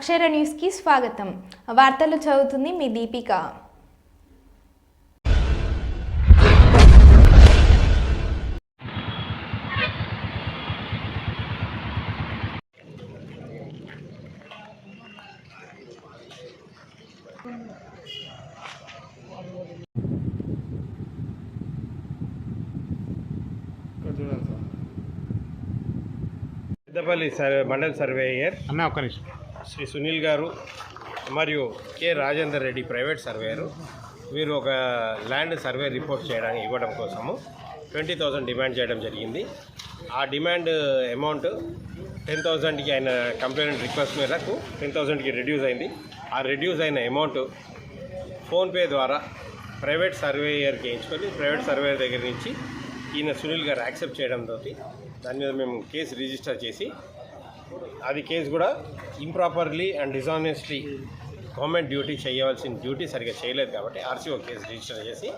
అక్షర న్యూస్కి స్వాగతం. వార్తలు చదువుతుంది మీ Deepika. Peddapalli survey mandal surveyor. అన్న ఒక్క నిమిషం. శ్రీ సునీల్ గారు మరియు K Rajender Reddy private surveyor. వీరు ఒక ల్యాండ్ సర్వే రిపోర్ట్ చేయడానికి ఇవ్వడం కోసము ట్వంటీ థౌజండ్ డిమాండ్ చేయడం జరిగింది. ఆ డిమాండ్ అమౌంట్ టెన్ థౌజండ్కి అయిన కంప్లైంట్ రిక్వెస్ట్ మేరకు టెన్ థౌజండ్కి రెడ్యూస్ అయింది. ఆ రెడ్యూస్ అయిన అమౌంట్ ఫోన్పే ద్వారా ప్రైవేట్ సర్వేయర్కి వేయించుకొని ప్రైవేట్ సర్వేయర్ దగ్గర నుంచి ఈయన సునీల్ గారు యాక్సెప్ట్ చేయడంతో దాని మీద మేము కేసు రిజిస్టర్ చేసి అది కేసు కూడా improperly and dishonestly government duty చేయవలసిన డ్యూటీ సరిగ్గా చేయలేదు కాబట్టి ఆర్సీఓ కేసు రిజిస్టర్ చేసి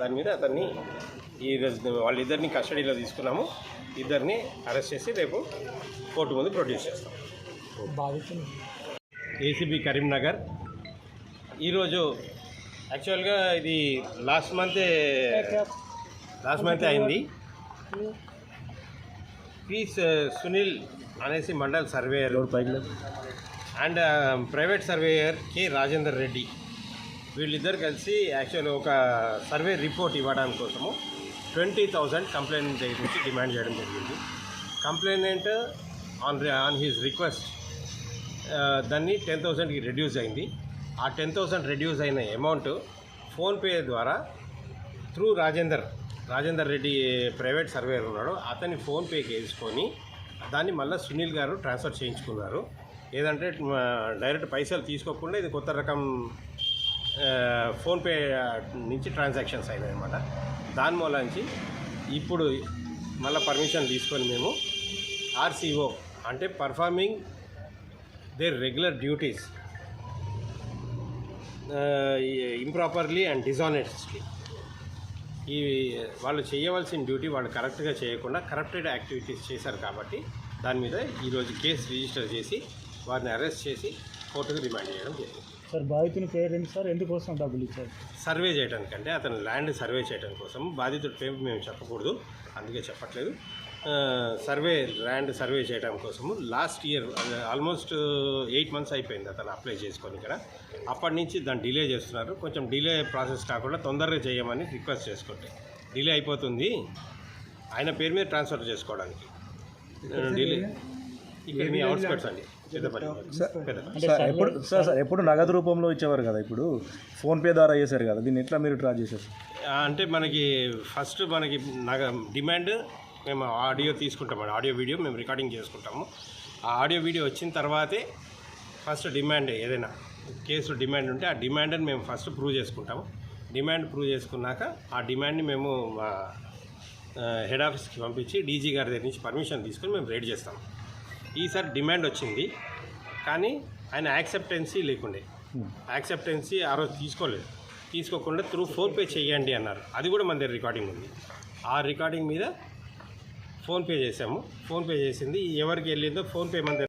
దాని మీద అతన్ని ఈ రోజు వాళ్ళిద్దరిని కస్టడీలో తీసుకున్నాము. ఇద్దరిని అరెస్ట్ చేసి రేపు కోర్టు ముందు ప్రొడ్యూస్ చేస్తాం. ఏసీబీ కరీంనగర్ ఈరోజు యాక్చువల్గా ఇది లాస్ట్ మంతే లాస్ట్ మంతే అయింది. పీస్ సునీల్ అనేసి mandal surveyor. And private surveyor K Rajender Reddy. వీళ్ళిద్దరు కలిసి యాక్చువల్ ఒక సర్వే రిపోర్ట్ ఇవ్వడానికి కోసము ట్వంటీ థౌజండ్ కంప్లైంట్ దగ్గర నుంచి డిమాండ్ చేయడం జరిగింది. Complainant on on his request దాన్ని టెన్ థౌజండ్కి రెడ్యూస్ అయింది. ఆ టెన్ థౌజండ్ రెడ్యూస్ అయిన అమౌంట్ ఫోన్పే ద్వారా through Rajender Rajender Reddy private surveyor ఉన్నాడు. అతని ఫోన్పేకి వేసుకొని దాన్ని మళ్ళీ సునీల్ గారు ట్రాన్స్ఫర్ చేయించుకున్నారు. ఏదంటే డైరెక్ట్ పైసలు తీసుకోకుండా ఇది కొత్త రకం ఫోన్పే నుంచి ట్రాన్సాక్షన్స్ అయినాయి అనమాట దాని మూలంచి ఇప్పుడు మళ్ళీ పర్మిషన్ తీసుకొని మేము ఆర్సీఓ అంటే performing their regular duties improperly and dishonestly ఈ వాళ్ళు చేయవలసిన డ్యూటీ వాళ్ళు కరెక్ట్గా చేయకుండా కరప్టెడ్ యాక్టివిటీస్ చేశారు కాబట్టి దాని మీద ఈరోజు కేసు రిజిస్టర్ చేసి వారిని అరెస్ట్ చేసి కోర్టుకు రిమాండ్ చేయడం జరిగింది. సార్ బాధితుని పేరు ఏంటి సార్? ఎందుకోసం డబ్బులు ఇచ్చారు? సర్వే చేయడానికి అంటే అతను ల్యాండ్ సర్వే చేయడం కోసం బాధితుడి పేరు మేము చెప్పకూడదు అందుకే చెప్పట్లేదు. సర్వే ల్యాండ్ సర్వే చేయడం కోసము last year almost eight months అయిపోయింది అతను అప్లై చేసుకొని ఇక్కడ. అప్పటి నుంచి దాన్ని డిలే చేస్తున్నారు. కొంచెం డిలే ప్రాసెస్ కాకుండా తొందరగా చేయమని రిక్వెస్ట్ చేసుకుంటే. డిలే అయిపోతుంది. ఆయన పేరు మీద ట్రాన్స్ఫర్ చేసుకోవడానికి. డిలే. ఇక్కడ మీ అవుట్స్కట్స్ అండి. ఎప్పుడు సార్ సార్ ఎప్పుడు నగదు రూపంలో ఇచ్చేవారు కదా ఇప్పుడు? ఫోన్పే ద్వారా చేశారు కదా. దీన్ని ఎట్లా మీరు ట్రాక్ చేశారు? అంటే మనకి ఫస్ట్ మనకి నగ డిమాండ్ మేము ఆడియో తీసుకుంటాం ఆడియో వీడియో మేము రికార్డింగ్ చేసుకుంటాము. ఆ ఆడియో వీడియో వచ్చిన తర్వాతే ఫస్ట్ డిమాండ్ ఏదైనా కేసు డిమాండ్ ఉంటే ఆ డిమాండ్ని మేము ఫస్ట్ ప్రూవ్ చేసుకుంటాము. డిమాండ్ ప్రూవ్ చేసుకున్నాక ఆ డిమాండ్ని మేము మా హెడ్ ఆఫీస్కి పంపించి డీజీ గారి దగ్గర నుంచి పర్మిషన్ తీసుకొని మేము రేడ్ చేస్తాం ఈసారి డిమాండ్ వచ్చింది. కానీ ఆయన యాక్సెప్టెన్సీ లేకుండే. యాక్సెప్టెన్సీ ఆ రోజు తీసుకోలేదు. తీసుకోకుండా త్రూ ఫోన్పే చేయండి అన్నారు. అది కూడా మన దగ్గర రికార్డింగ్ ఉంది. ఆ రికార్డింగ్ మీద ఫోన్పే చేసాము ఫోన్పే చేసింది. ఎవరికి వెళ్ళిందో ఫోన్పే మంది